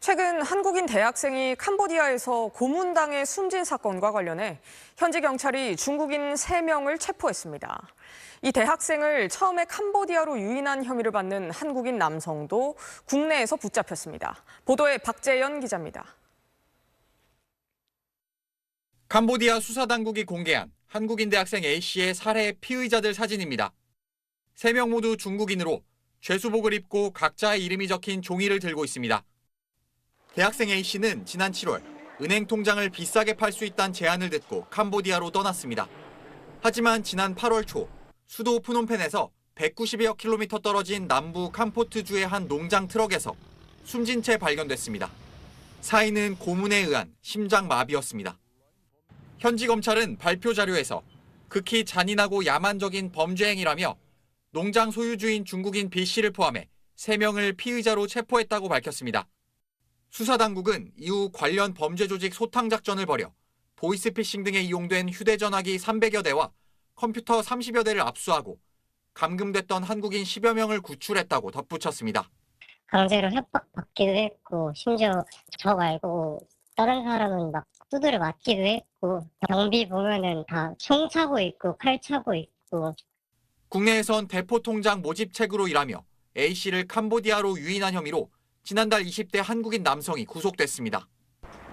최근 한국인 대학생이 캄보디아에서 고문당해 숨진 사건과 관련해 현지 경찰이 중국인 3명을 체포했습니다. 이 대학생을 처음에 캄보디아로 유인한 혐의를 받는 한국인 남성도 국내에서 붙잡혔습니다. 보도에 박재현 기자입니다. 캄보디아 수사당국이 공개한 한국인 대학생 A씨의 살해 피의자들 사진입니다. 세명 모두 중국인으로 죄수복을 입고 각자의 이름이 적힌 종이를 들고 있습니다. 대학생 A씨는 지난 7월 은행 통장을 비싸게 팔 수 있다는 제안을 듣고 캄보디아로 떠났습니다. 하지만 지난 8월 초 수도 프놈펜에서 190여 킬로미터 떨어진 남부 캄포트주의 한 농장 트럭에서 숨진 채 발견됐습니다. 사인은 고문에 의한 심장 마비였습니다. 현지 검찰은 발표 자료에서 극히 잔인하고 야만적인 범죄 행위라며 농장 소유주인 중국인 B 씨를 포함해 3명을 피의자로 체포했다고 밝혔습니다. 수사당국은 이후 관련 범죄 조직 소탕 작전을 벌여 보이스피싱 등에 이용된 휴대전화기 300여 대와 컴퓨터 30여 대를 압수하고 감금됐던 한국인 10여 명을 구출했다고 덧붙였습니다. 강제로 협박받기도 했고 심지어 저 말고 다른 사람은 막 두드려 맞기도 했고 경비 보면은 다 총 차고 있고 칼 차고 있고 국내에선 대포 통장 모집책으로 일하며 A 씨를 캄보디아로 유인한 혐의로 지난달 20대 한국인 남성이 구속됐습니다.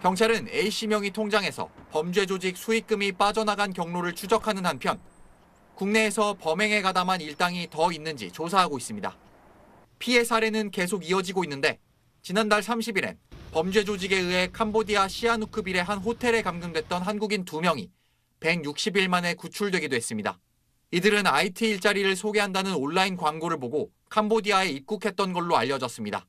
경찰은 A 씨 명의 통장에서 범죄 조직 수익금이 빠져나간 경로를 추적하는 한편 국내에서 범행에 가담한 일당이 더 있는지 조사하고 있습니다. 피해 사례는 계속 이어지고 있는데 지난달 30일엔 범죄 조직에 의해 캄보디아 시아누크빌의 한 호텔에 감금됐던 한국인 2명이 160일 만에 구출되기도 했습니다. 이들은 IT 일자리를 소개한다는 온라인 광고를 보고 캄보디아에 입국했던 걸로 알려졌습니다.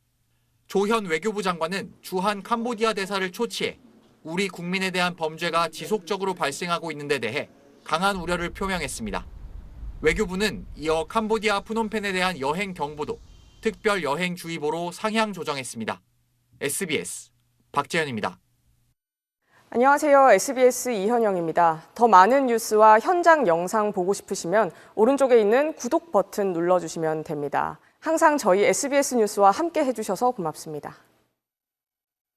조현 외교부 장관은 주한 캄보디아 대사를 초치해 우리 국민에 대한 범죄가 지속적으로 발생하고 있는 데 대해 강한 우려를 표명했습니다. 외교부는 이어 캄보디아 프놈펜에 대한 여행 경보도 특별 여행 주의보로 상향 조정했습니다. SBS 박재현입니다. 안녕하세요. SBS 이현영입니다. 더 많은 뉴스와 현장 영상 보고 싶으시면 오른쪽에 있는 구독 버튼 눌러주시면 됩니다. 항상 저희 SBS 뉴스와 함께 해주셔서 고맙습니다.